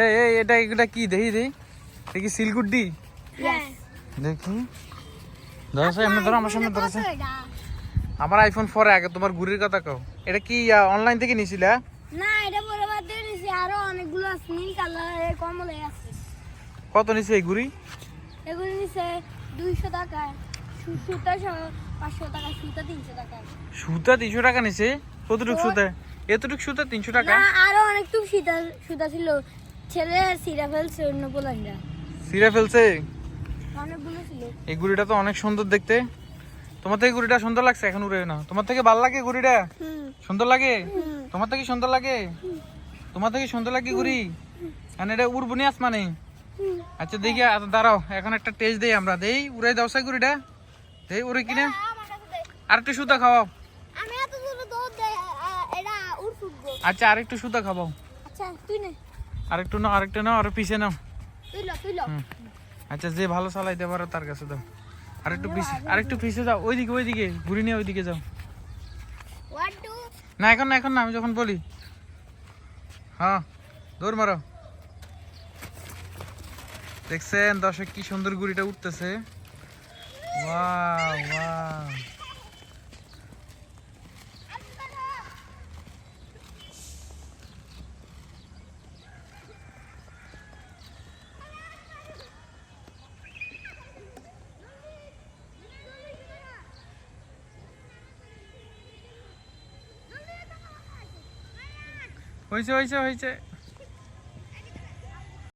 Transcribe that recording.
এই এই এটা এটা কি? দেখি দেখি। কি সিলগুড্ডি দেখি। ধরো এমনি ধরো আমার সামনে ধরো আমার আইফোন ফোর আগে তোমার ঘুরির কথা কও। এটা কি অনলাইন থেকে নিছিলা? না এটা বড় বাদ দিয়ে নিছি। আরও অনেকগুলো আছে নীল কালারের কমলে আছে। কত নিছে এই ঘুরি এগুলো নিছে দুইশো টাকা সুতা সহ পাঁচশো টাকা সুতা তিনশো টাকা সুতা তিনশো টাকা নিছে? কতটুক সুতা? এতটুক সুতা তিনশো টাকা? না আরও অনেক টুক সুতা সুতা ছিল। ছেলে সিরা ফেলছে অন্য পোলাইনরা। সিরা ফেলছে? অনেকগুলো ছিল। এই ঘুড়িটা তো অনেক সুন্দর দেখতে। তোমার থেকে ঘুড়িটা সুন্দর লাগছে এখন উড়ে না। তোমার থেকে ভালো লাগে হুম। সুন্দর লাগে? তোমার থেকে সুন্দর লাগে? তোমার থেকে সুন্দর লাগে ঘুড়ি মানে এটা উড়বো নি আসমানে আচ্ছা দেখি দাঁড়াও এখন একটা টেস্ট দেই আমরা। দেই উড়াই দাও সাই ঘুড়িটা দেই উড়ে কিনা। কাছে দে। আর একটু সুতা খাওয়াও। আচ্ছা আর একটু সুতা খাওয়াও। আচ্ছা তুই নে। আর একটু নাও আরেকটু নাও আর পিছে নাও। আচ্ছা যে ভালো চালাইতে পারো তার কাছে দাও। আর একটু পিছে আর একটু পিছে যাও ওইদিকে ওইদিকে ঘুরি নিয়ে ওইদিকে যাও। না এখন না এখন না আমি যখন বলি। হ্যাঁ দৌড় মারো। দেখছেন দর্শক কি সুন্দর গুড়িটা উঠতেছে। Wow wow. হয়েছে হয়েছে হয়েছে।